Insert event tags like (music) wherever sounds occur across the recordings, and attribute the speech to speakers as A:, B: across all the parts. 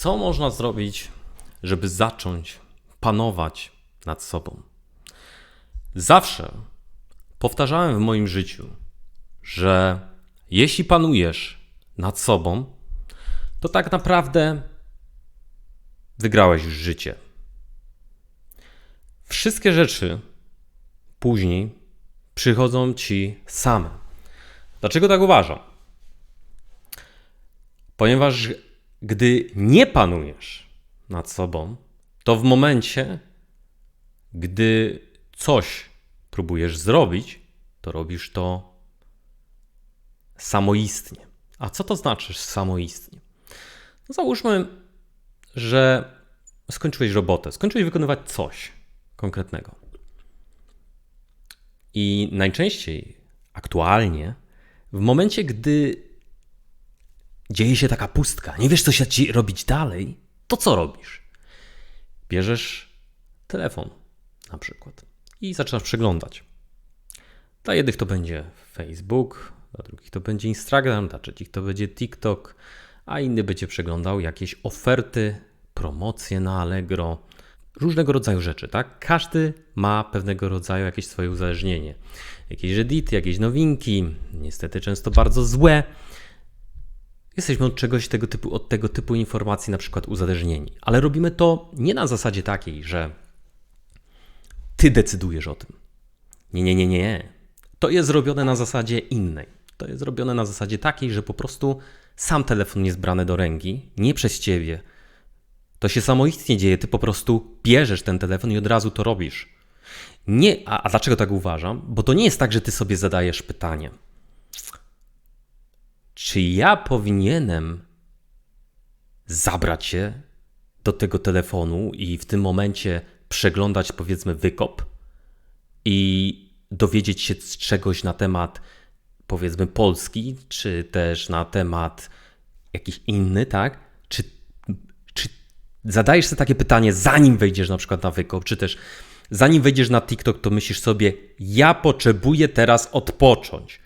A: Co można zrobić, żeby zacząć panować nad sobą? Zawsze powtarzałem w moim życiu, że jeśli panujesz nad sobą, to tak naprawdę wygrałeś już życie. Wszystkie rzeczy później przychodzą ci same. Dlaczego tak uważam? Ponieważ gdy nie panujesz nad sobą, to w momencie, gdy coś próbujesz zrobić, to robisz to samoistnie. A co to znaczy samoistnie? No załóżmy, że skończyłeś robotę, skończyłeś wykonywać coś konkretnego. I najczęściej, aktualnie, w momencie, gdy dzieje się taka pustka, nie wiesz, co się ci robić dalej, to co robisz? Bierzesz telefon na przykład i zaczynasz przeglądać. Dla jednych to będzie Facebook, dla drugich to będzie Instagram, dla trzecich to będzie TikTok, a inny będzie przeglądał jakieś oferty, promocje na Allegro, różnego rodzaju rzeczy, tak? Każdy ma pewnego rodzaju jakieś swoje uzależnienie. Jakieś redity, jakieś nowinki, niestety często bardzo złe. Jesteśmy od czegoś tego typu, od tego typu informacji na przykład uzależnieni, ale robimy to nie na zasadzie takiej, że ty decydujesz o tym. Nie, nie, nie, nie. To jest zrobione na zasadzie innej. To jest zrobione na zasadzie takiej, że po prostu sam telefon jest brany do ręki, nie przez ciebie. To się samoistnie dzieje, ty po prostu bierzesz ten telefon i od razu to robisz. Nie, a, a dlaczego tak uważam? Bo to nie jest tak, że ty sobie zadajesz pytanie. Czy ja powinienem zabrać się do tego telefonu i w tym momencie przeglądać, powiedzmy, wykop i dowiedzieć się czegoś na temat, powiedzmy, Polski, czy też na temat jakiś inny, tak? Czy, czy zadajesz sobie takie pytanie, zanim wejdziesz na przykład na wykop, czy też zanim wejdziesz na TikTok, to myślisz sobie, ja potrzebuję teraz odpocząć.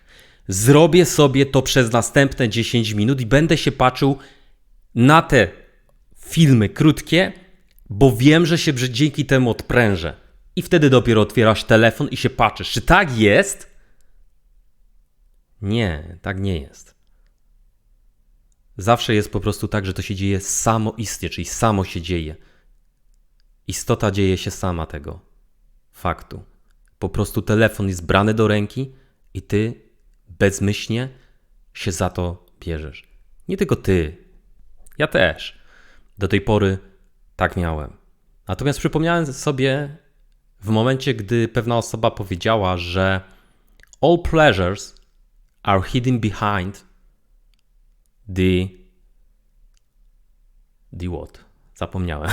A: Zrobię sobie to przez następne 10 minut i będę się patrzył na te filmy krótkie, bo wiem, że się dzięki temu odprężę. I wtedy dopiero otwierasz telefon i się patrzysz, czy tak jest? Nie, tak nie jest. Zawsze jest po prostu tak, że to się dzieje samoistnie, czyli samo się dzieje. Istota dzieje się sama tego faktu. Po prostu telefon jest brany do ręki i ty bezmyślnie się za to bierzesz. Nie tylko ty, ja też. Do tej pory tak miałem. Natomiast przypomniałem sobie w momencie, gdy pewna osoba powiedziała, że all pleasures are hidden behind the the what? Zapomniałem.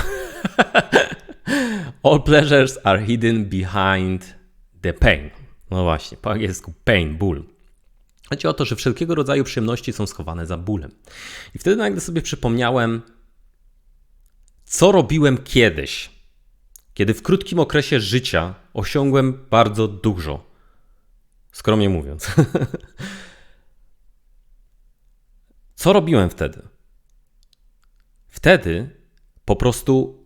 A: (laughs) all pleasures are hidden behind the pain. No właśnie, po angielsku pain, ból. Chodzi o to, że wszelkiego rodzaju przyjemności są schowane za bólem. I wtedy nagle sobie przypomniałem, co robiłem kiedyś, kiedy w krótkim okresie życia osiągłem bardzo dużo. Skromnie mówiąc. (laughs) co robiłem wtedy? Wtedy po prostu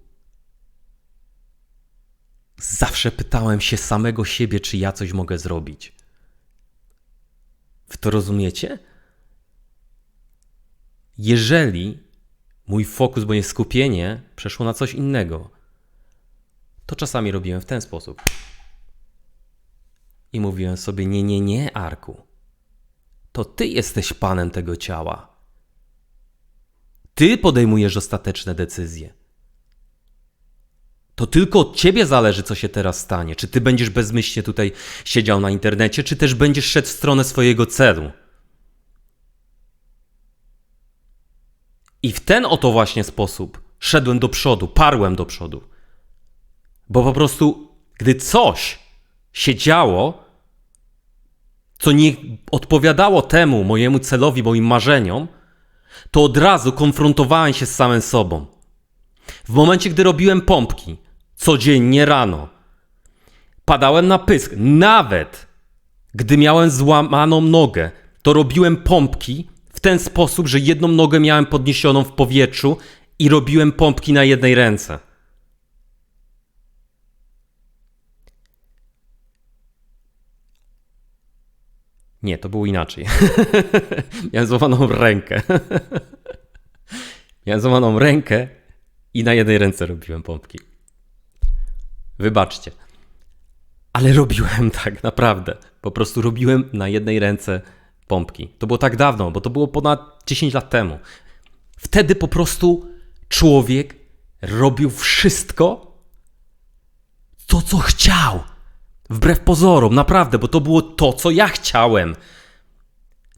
A: zawsze pytałem się samego siebie, czy ja coś mogę zrobić. W to rozumiecie? Jeżeli mój fokus, moje skupienie przeszło na coś innego, to czasami robiłem w ten sposób. I mówiłem sobie: Nie, nie, nie, Arku. To ty jesteś panem tego ciała. Ty podejmujesz ostateczne decyzje. To tylko od ciebie zależy, co się teraz stanie. Czy ty będziesz bezmyślnie tutaj siedział na internecie, czy też będziesz szedł w stronę swojego celu. I w ten oto właśnie sposób szedłem do przodu, parłem do przodu. Bo po prostu, gdy coś się działo, co nie odpowiadało temu mojemu celowi, moim marzeniom, to od razu konfrontowałem się z samym sobą. W momencie, gdy robiłem pompki, codziennie rano, padałem na pysk, nawet gdy miałem złamaną nogę, to robiłem pompki w ten sposób, że jedną nogę miałem podniesioną w powietrzu i robiłem pompki na jednej ręce. Nie, to było inaczej. (laughs) Miałem złamaną rękę. (laughs) Miałem złamaną rękę i na jednej ręce robiłem pompki. Wybaczcie. Ale robiłem tak, naprawdę. Po prostu robiłem na jednej ręce pompki. To było tak dawno, bo to było ponad 10 lat temu. Wtedy po prostu człowiek robił wszystko, to co chciał. Wbrew pozorom, naprawdę, bo to było to, co ja chciałem.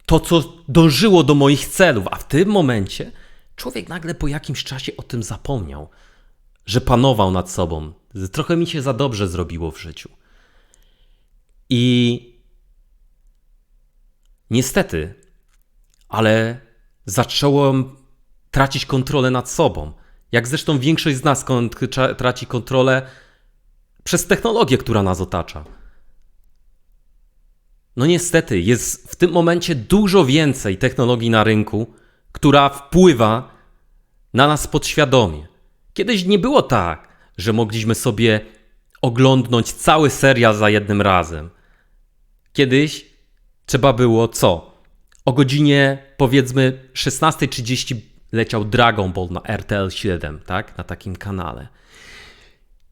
A: To, co dążyło do moich celów. A w tym momencie człowiek nagle po jakimś czasie o tym zapomniał, że panował nad sobą. Trochę mi się za dobrze zrobiło w życiu. I niestety, ale zacząłem tracić kontrolę nad sobą. Jak zresztą większość z nas traci kontrolę przez technologię, która nas otacza. No niestety, jest w tym momencie dużo więcej technologii na rynku, która wpływa na nas podświadomie. Kiedyś nie było tak, że mogliśmy sobie oglądnąć cały serial za jednym razem. Kiedyś trzeba było co? O godzinie powiedzmy 16.30 leciał Dragon Ball na RTL 7, tak? Na takim kanale.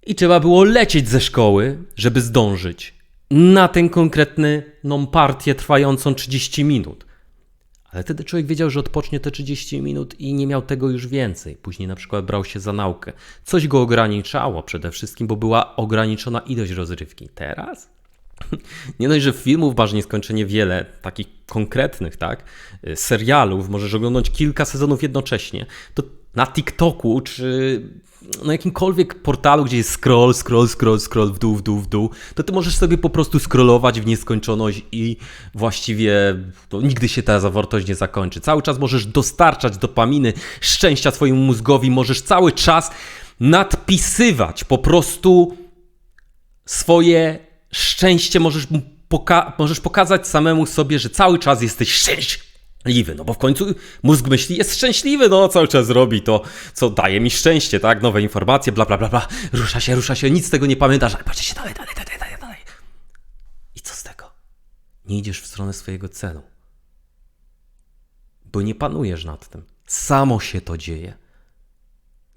A: I trzeba było lecieć ze szkoły, żeby zdążyć na tę konkretną partię trwającą 30 minut. Ale wtedy człowiek wiedział, że odpocznie te 30 minut i nie miał tego już więcej. Później na przykład brał się za naukę. Coś go ograniczało przede wszystkim, bo była ograniczona ilość rozrywki. Teraz? (laughs) Nie dość, że filmów masz nieskończenie wiele, takich konkretnych, tak? Serialów, możesz oglądać kilka sezonów jednocześnie. To na TikToku czy na jakimkolwiek portalu, gdzie jest scroll, scroll, scroll, scroll w dół, w dół, w dół, to ty możesz sobie po prostu scrollować w nieskończoność i właściwie nigdy się ta zawartość nie zakończy. Cały czas możesz dostarczać dopaminy, szczęścia swojemu mózgowi, możesz cały czas nadpisywać po prostu swoje szczęście, możesz, poka możesz pokazać samemu sobie, że cały czas jesteś szczęśliwy szczęśliwy, no bo w końcu mózg myśli, jest szczęśliwy, no cały czas robi to, co daje mi szczęście, tak? Nowe informacje, bla, bla, bla, bla. Rusza się, rusza się, nic z tego nie pamiętasz, ale patrzcie się dalej, dalej, dalej, dalej, dalej. I co z tego? Nie idziesz w stronę swojego celu. Bo nie panujesz nad tym. Samo się to dzieje.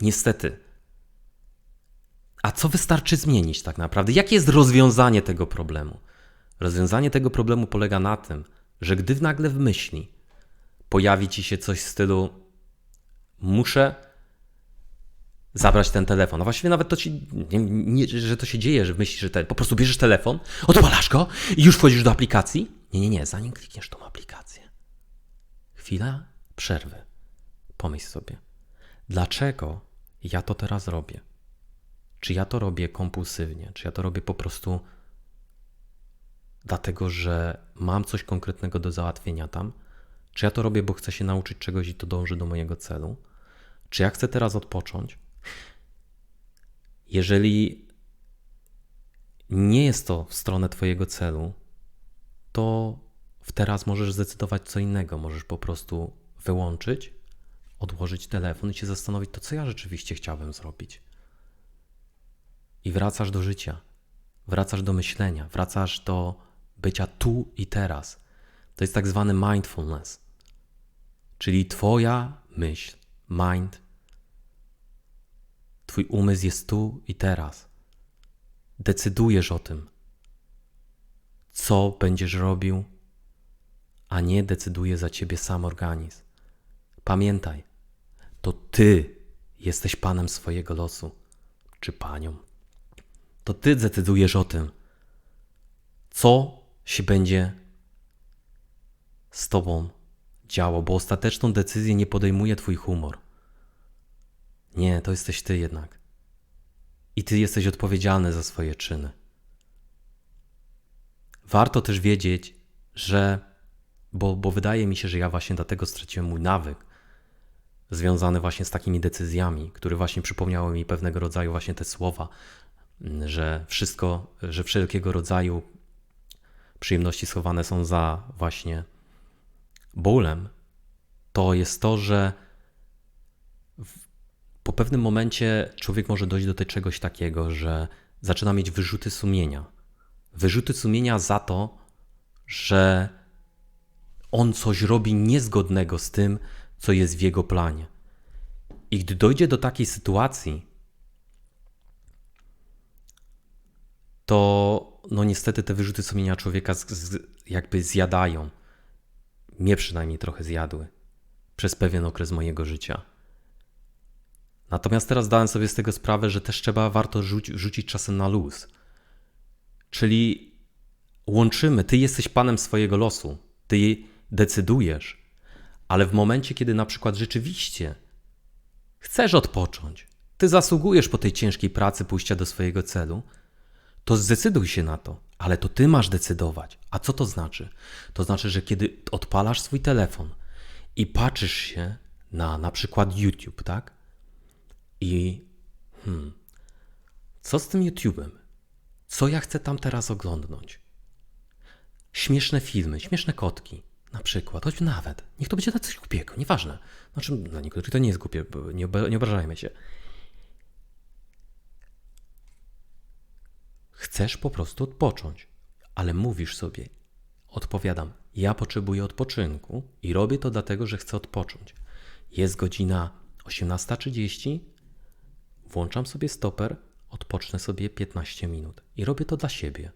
A: Niestety. A co wystarczy zmienić tak naprawdę? Jakie jest rozwiązanie tego problemu? Rozwiązanie tego problemu polega na tym, że gdy nagle w myśli pojawi ci się coś w stylu muszę zabrać ten telefon. A właściwie nawet to ci, nie, nie, że to się dzieje, że myślisz, że po prostu bierzesz telefon, odpalasz go i już wchodzisz do aplikacji. Nie, nie, nie, zanim klikniesz tą aplikację. Chwila przerwy. Pomyśl sobie, dlaczego ja to teraz robię? Czy ja to robię kompulsywnie? Czy ja to robię po prostu dlatego, że mam coś konkretnego do załatwienia tam? Czy ja to robię, bo chcę się nauczyć czegoś i to dąży do mojego celu? Czy ja chcę teraz odpocząć? Jeżeli nie jest to w stronę Twojego celu, to w teraz możesz zdecydować co innego. Możesz po prostu wyłączyć, odłożyć telefon i się zastanowić, to co ja rzeczywiście chciałbym zrobić. I wracasz do życia, wracasz do myślenia, wracasz do bycia tu i teraz. To jest tak zwany mindfulness, czyli Twoja myśl, mind. Twój umysł jest tu i teraz. Decydujesz o tym, co będziesz robił, a nie decyduje za ciebie sam organizm. Pamiętaj, to ty jesteś panem swojego losu, czy panią. To ty decydujesz o tym, co się będzie z tobą działo, bo ostateczną decyzję nie podejmuje twój humor. Nie, to jesteś ty jednak. I ty jesteś odpowiedzialny za swoje czyny. Warto też wiedzieć, że, bo, bo wydaje mi się, że ja właśnie dlatego straciłem mój nawyk, związany właśnie z takimi decyzjami, które właśnie przypomniały mi pewnego rodzaju właśnie te słowa, że wszystko, że wszelkiego rodzaju przyjemności schowane są za właśnie bólem, to jest to, że pewnym momencie człowiek może dojść do tej czegoś takiego, że zaczyna mieć wyrzuty sumienia. Wyrzuty sumienia za to, że on coś robi niezgodnego z tym, co jest w jego planie. I gdy dojdzie do takiej sytuacji, to no niestety te wyrzuty sumienia człowieka z, z, jakby zjadają. Mnie przynajmniej trochę zjadły przez pewien okres mojego życia. Natomiast teraz dałem sobie z tego sprawę, że też trzeba warto rzuci, rzucić czasem na luz. Czyli łączymy, ty jesteś panem swojego losu, ty decydujesz, ale w momencie, kiedy na przykład rzeczywiście chcesz odpocząć, ty zasługujesz po tej ciężkiej pracy pójścia do swojego celu, to zdecyduj się na to, ale to ty masz decydować. A co to znaczy? To znaczy, że kiedy odpalasz swój telefon i patrzysz się na na przykład YouTube, tak? I hmm, co z tym YouTube'em? Co ja chcę tam teraz oglądnąć? Śmieszne filmy, śmieszne kotki, na przykład, choć nawet. Niech to będzie na coś głupiego, nieważne. Znaczy, dla niektórych to nie jest głupie, nie, nie obrażajmy się. Chcesz po prostu odpocząć, ale mówisz sobie, odpowiadam, ja potrzebuję odpoczynku i robię to dlatego, że chcę odpocząć. Jest godzina 18.30, włączam sobie stoper, odpocznę sobie 15 minut i robię to dla siebie.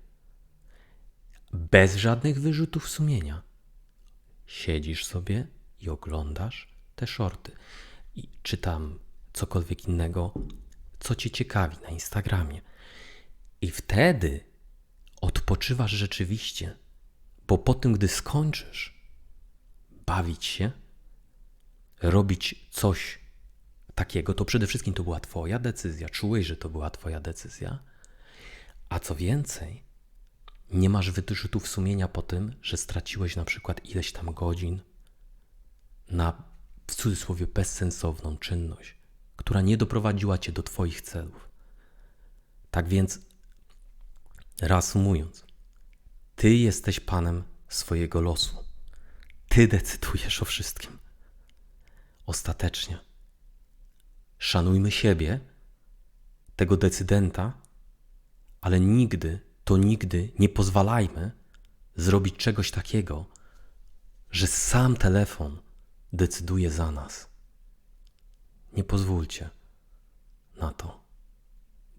A: Bez żadnych wyrzutów sumienia. Siedzisz sobie i oglądasz te shorty i czytam cokolwiek innego, co cię ciekawi na Instagramie. I wtedy odpoczywasz rzeczywiście, bo po tym, gdy skończysz bawić się, robić coś takiego, to przede wszystkim to była Twoja decyzja. Czułeś, że to była Twoja decyzja. A co więcej, nie masz wyrzutów sumienia po tym, że straciłeś na przykład ileś tam godzin na w cudzysłowie bezsensowną czynność, która nie doprowadziła cię do Twoich celów. Tak więc, reasumując, Ty jesteś panem swojego losu. Ty decydujesz o wszystkim. Ostatecznie. Szanujmy siebie, tego decydenta, ale nigdy, to nigdy nie pozwalajmy zrobić czegoś takiego, że sam telefon decyduje za nas. Nie pozwólcie na to,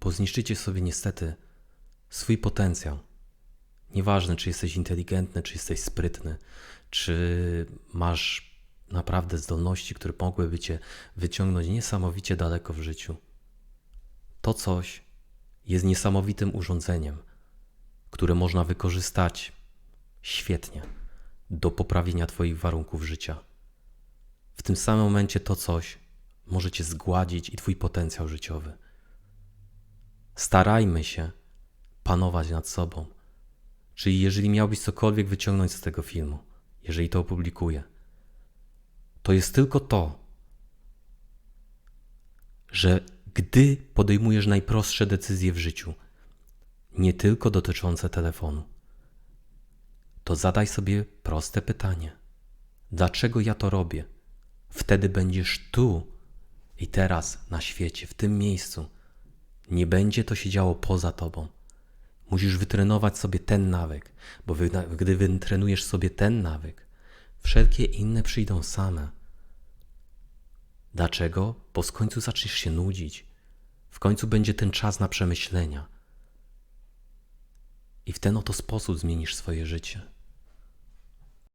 A: bo zniszczycie sobie niestety swój potencjał. Nieważne, czy jesteś inteligentny, czy jesteś sprytny, czy masz naprawdę zdolności, które mogłyby cię wyciągnąć niesamowicie daleko w życiu. To coś jest niesamowitym urządzeniem, które można wykorzystać świetnie do poprawienia Twoich warunków życia. W tym samym momencie to coś może Cię zgładzić i Twój potencjał życiowy. Starajmy się panować nad sobą. Czyli jeżeli miałbyś cokolwiek wyciągnąć z tego filmu, jeżeli to opublikuję, to jest tylko to, że gdy podejmujesz najprostsze decyzje w życiu, nie tylko dotyczące telefonu, to zadaj sobie proste pytanie: dlaczego ja to robię? Wtedy będziesz tu i teraz na świecie, w tym miejscu. Nie będzie to się działo poza tobą. Musisz wytrenować sobie ten nawyk, bo wy, gdy wytrenujesz sobie ten nawyk, wszelkie inne przyjdą same. Dlaczego? Bo w końcu zaczniesz się nudzić. W końcu będzie ten czas na przemyślenia. I w ten oto sposób zmienisz swoje życie.